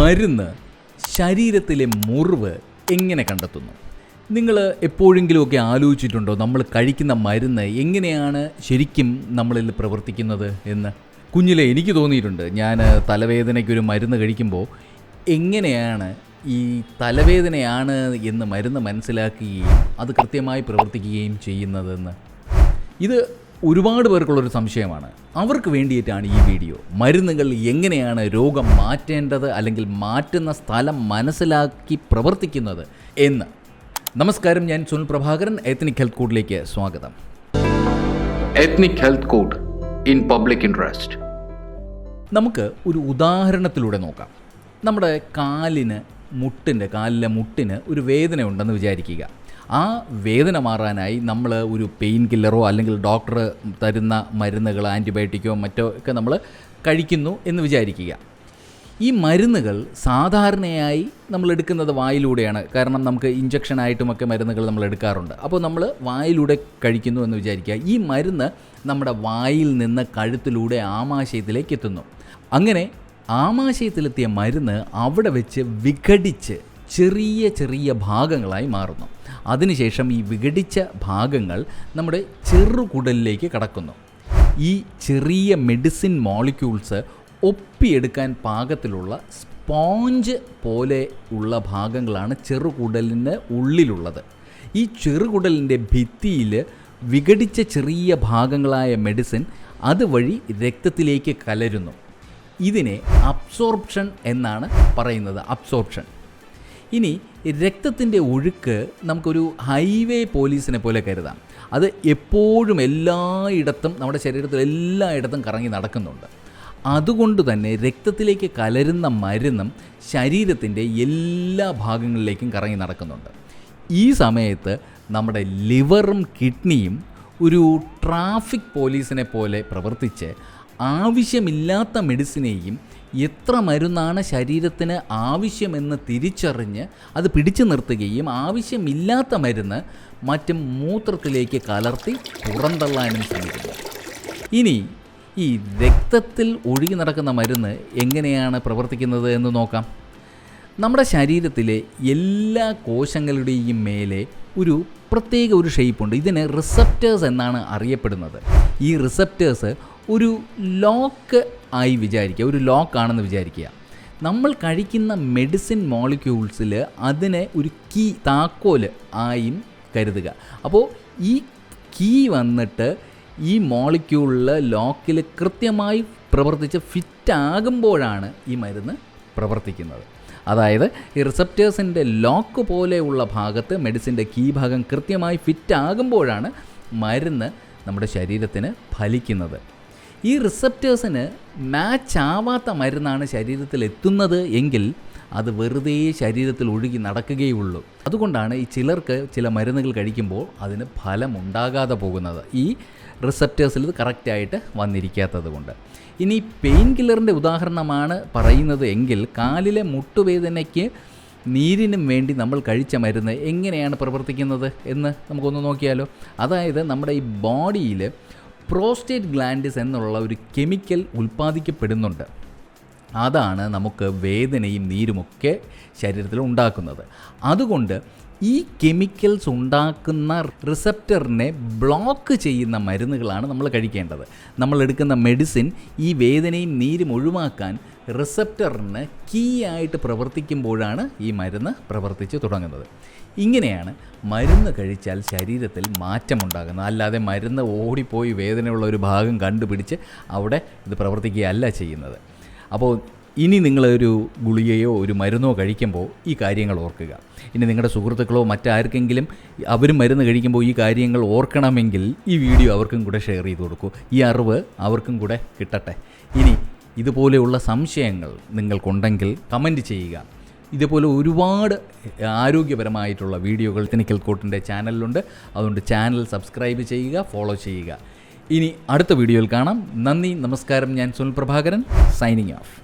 മരുന്ന് ശരീരത്തിലെ മുറിവ് എങ്ങനെ കണ്ടെത്തുന്നു? നിങ്ങൾ എപ്പോഴെങ്കിലുമൊക്കെ ആലോചിച്ചിട്ടുണ്ടോ നമ്മൾ കഴിക്കുന്ന മരുന്ന് എങ്ങനെയാണ് ശരിക്കും നമ്മളിൽ പ്രവർത്തിക്കുന്നത് എന്ന്? കുഞ്ഞിലെ എനിക്ക് തോന്നിയിട്ടുണ്ട് ഞാൻ തലവേദനയ്ക്കൊരു മരുന്ന് കഴിക്കുമ്പോൾ എങ്ങനെയാണ് ഈ തലവേദനയാണ് എന്ന് മരുന്ന് മനസ്സിലാക്കുകയും അത് കൃത്യമായി പ്രവർത്തിക്കുകയും ചെയ്യുന്നതെന്ന്? ഇത് ഒരുപാട് പേർക്കുള്ളൊരു സംശയമാണ്. അവർക്ക് വേണ്ടിയിട്ടാണ് ഈ വീഡിയോ. മരുന്നുകൾ എങ്ങനെയാണ് രോഗം മാറ്റേണ്ടത് അല്ലെങ്കിൽ മാറ്റുന്ന സ്ഥലം മനസ്സിലാക്കി പ്രവർത്തിക്കുന്നത് എന്ന്. നമസ്കാരം ഞാൻ സുനിൽ പ്രഭാകരൻ എത്നിക് ഹെൽത്ത് കോഡിലേക്ക് സ്വാഗതം. Ethnic health code in public interest. നമുക്ക് ഒരു ഉദാഹരണത്തിലൂടെ നോക്കാം. നമ്മുടെ കാലിന് മുട്ടിന്റെ കാലിലെ മുട്ടിന് ഒരു വേദന ഉണ്ടെന്ന് വിചാരിക്കുക. ആ വേദന മാറാനായി നമ്മൾ ഒരു പെയിൻ കില്ലറോ അല്ലെങ്കിൽ ഡോക്ടർ തരുന്ന മരുന്നുകൾ ആന്റിബയോട്ടിക്കോ മറ്റോ ഒക്കെ നമ്മൾ കഴിക്കുന്നു എന്ന് വിചാരിക്കുക. ഈ മരുന്നുകൾ സാധാരണയായി നമ്മൾ എടുക്കുന്നത് വായിലൂടെയാണ്. കാരണം നമുക്ക് ഇഞ്ചക്ഷനായിട്ടുമൊക്കെ മരുന്നുകൾ നമ്മൾ എടുക്കാറുണ്ട്. അപ്പോൾ നമ്മൾ വായിലൂടെ കഴിക്കുന്നു എന്ന് വിചാരിക്കുക. ഈ മരുന്ന് നമ്മുടെ വായിൽ നിന്ന് കഴുത്തിലൂടെ ആമാശയത്തിലേക്ക് എത്തുന്നു. അങ്ങനെ ആമാശയത്തിലെത്തിയ മരുന്ന് അവിടെ വെച്ച് വിഘടിച്ച് ചെറിയ ചെറിയ ഭാഗങ്ങളായി മാറുന്നു. അതിനുശേഷം ഈ വിഘടിച്ച ഭാഗങ്ങൾ നമ്മുടെ ചെറുകുടലിലേക്ക് കടക്കുന്നു. ഈ ചെറിയ മെഡിസിൻ മോളിക്യൂൾസ് ഒപ്പിയെടുക്കാൻ പാകത്തിലുള്ള സ്പോഞ്ച് പോലെ ഉള്ള ഭാഗങ്ങളാണ് ചെറുകുടലിന് ഉള്ളിലുള്ളത്. ഈ ചെറുകുടലിന്റെ ഭിത്തിയിൽ വിഘടിച്ച ചെറിയ ഭാഗങ്ങളായ മെഡിസിൻ അതുവഴി രക്തത്തിലേക്ക് കലരുന്നു. ഇതിനെ അബ്സോർപ്ഷൻ എന്നാണ് പറയുന്നത്. അബ്സോർപ്ഷൻ ഇനി രക്തത്തിന്റെ ഒഴുക്ക് നമുക്കൊരു ഹൈവേ പോലീസിനെ പോലെ കരുതാം. അത് എപ്പോഴും എല്ലായിടത്തും നമ്മുടെ ശരീരത്തിൽ എല്ലായിടത്തും കറങ്ങി നടക്കുന്നുണ്ട്. അതുകൊണ്ട് തന്നെ രക്തത്തിലേക്ക് കലരുന്ന മരുന്നും ശരീരത്തിന്റെ എല്ലാ ഭാഗങ്ങളിലേക്കും കറങ്ങി നടക്കുന്നുണ്ട്. ഈ സമയത്ത് നമ്മുടെ ലിവറും കിഡ്നിയും ഒരു ട്രാഫിക് പോലീസിനെ പോലെ പ്രവർത്തിച്ച് ആവശ്യമില്ലാത്ത മെഡിസിനെയും എത്ര മരുന്നാണ് ശരീരത്തിന് ആവശ്യമെന്ന് തിരിച്ചറിഞ്ഞ് അത് പിടിച്ചു നിർത്തുകയും ആവശ്യമില്ലാത്ത മരുന്ന് മറ്റും മൂത്രത്തിലേക്ക് കലർത്തി പുറന്തള്ളാനും ശ്രമിക്കുന്നു. ഇനി ഈ രക്തത്തിൽ ഒഴുകി നടക്കുന്ന മരുന്ന് എങ്ങനെയാണ് പ്രവർത്തിക്കുന്നത് എന്ന് നോക്കാം. നമ്മുടെ ശരീരത്തിലെ എല്ലാ കോശങ്ങളുടെയും മേലെ ഒരു പ്രത്യേക ഒരു ഷേപ്പുണ്ട് ഇതിന് റിസപ്റ്റേഴ്സ് എന്നാണ് അറിയപ്പെടുന്നത്. ഈ റിസപ്റ്റേഴ്സ് ഒരു ലോക്ക് ആയി വിചാരിക്കുക ഒരു ലോക്കാണെന്ന് വിചാരിക്കുക. നമ്മൾ കഴിക്കുന്ന മെഡിസിൻ മോളിക്യൂൾസിൽ അതിനെ ഒരു കീ താക്കോൽ ആയും കരുതുക. അപ്പോൾ ഈ കീ വന്നിട്ട് ഈ മോളിക്യൂളിൽ ലോക്കിൽ കൃത്യമായി പ്രവർത്തിച്ച് ഫിറ്റാകുമ്പോഴാണ് ഈ മരുന്ന് പ്രവർത്തിക്കുന്നത്. അതായത് ഈ റിസപ്റ്റേഴ്സിന്റെ ലോക്ക് പോലെയുള്ള ഭാഗത്ത് മെഡിസിന്റെ കീ ഭാഗം കൃത്യമായി ഫിറ്റാകുമ്പോഴാണ് മരുന്ന് നമ്മുടെ ശരീരത്തിന് ഫലിക്കുന്നത്. ഈ റിസപ്റ്റേഴ്സിന് മാച്ച് ആവാത്ത മരുന്നാണ് ശരീരത്തിൽ എത്തുന്നത് എങ്കിൽ അത് വെറുതെ ശരീരത്തിൽ ഒഴുകി നടക്കുകയുള്ളൂ. അതുകൊണ്ടാണ് ഈ ചിലർക്ക് ചില മരുന്നുകൾ കഴിക്കുമ്പോൾ അതിന് ഫലം ഉണ്ടാകാതെ പോകുന്നത്. ഈ റിസപ്റ്റേഴ്സിൽ ഇത് കറക്റ്റായിട്ട് വന്നിരിക്കാത്തത് കൊണ്ട്. ഇനി പെയിൻ കില്ലറിന്റെ ഉദാഹരണമാണ് പറയുന്നത് എങ്കിൽ കാലിലെ മുട്ടുവേദനയ്ക്ക് നീരിനും വേണ്ടി നമ്മൾ കഴിച്ച മരുന്ന് എങ്ങനെയാണ് പ്രവർത്തിക്കുന്നത് എന്ന് നമുക്കൊന്ന് നോക്കിയാലോ. അതായത് നമ്മുടെ ഈ ബോഡിയിൽ പ്രോസ്റ്റേറ്റ് ഗ്ലാൻഡിസ് എന്നുള്ള ഒരു കെമിക്കൽ ഉൽപ്പാദിക്കപ്പെടുന്നുണ്ട്. അതാണ് നമുക്ക് വേദനയും നീരുമൊക്കെ ശരീരത്തിൽ ഉണ്ടാക്കുന്നത്. അതുകൊണ്ട് ഈ കെമിക്കൽസ് ഉണ്ടാക്കുന്ന റിസപ്റ്ററിനെ ബ്ലോക്ക് ചെയ്യുന്ന മരുന്നുകളാണ് നമ്മൾ കഴിക്കേണ്ടത്. നമ്മൾ എടുക്കുന്ന മെഡിസിൻ ഈ വേദനയും നീരും ഒഴിവാക്കാൻ റിസപ്റ്ററിന് കീ ആയിട്ട് പ്രവർത്തിക്കുമ്പോഴാണ് ഈ മരുന്ന് പ്രവർത്തിച്ച് തുടങ്ങുന്നത്. ഇങ്ങനെയാണ് മരുന്ന് കഴിച്ചാൽ ശരീരത്തിൽ മാറ്റമുണ്ടാകുന്നത്. അല്ലാതെ മരുന്ന് ഓടിപ്പോയി വേദനയുള്ള ഒരു ഭാഗം കണ്ടുപിടിച്ച് അവിടെ ഇത് പ്രവർത്തിക്കുകയല്ല ചെയ്യുന്നത്. അപ്പോൾ ഇനി നിങ്ങളൊരു ഗുളികയോ ഒരു മരുന്നോ കഴിക്കുമ്പോൾ ഈ കാര്യങ്ങൾ ഓർക്കുക. ഇനി നിങ്ങളുടെ സുഹൃത്തുക്കളോ മറ്റാർക്കെങ്കിലും അവരും മരുന്ന് കഴിക്കുമ്പോൾ ഈ കാര്യങ്ങൾ ഓർക്കണമെങ്കിൽ ഈ വീഡിയോ അവർക്കും കൂടെ ഷെയർ ചെയ്ത് കൊടുക്കൂ. ഈ അറിവ് അവർക്കും കൂടെ കിട്ടട്ടെ. ഇനി ഇതുപോലെയുള്ള സംശയങ്ങൾ നിങ്ങൾക്കുണ്ടെങ്കിൽ കമന്റ് ചെയ്യുക. ഇതുപോലെ ഒരുപാട് ആരോഗ്യപരമായിട്ടുള്ള വീഡിയോകൾ തിനിക്കൽ കോട്ടിന്റെ ചാനലിലുണ്ട്. അതുകൊണ്ട് ചാനൽ സബ്സ്ക്രൈബ് ചെയ്യുക ഫോളോ ചെയ്യുക. ഇനി അടുത്ത വീഡിയോയിൽ കാണാം. നന്ദി നമസ്കാരം. ഞാൻ സുനിൽ പ്രഭാകരൻ സൈനിങ് ഓഫ്.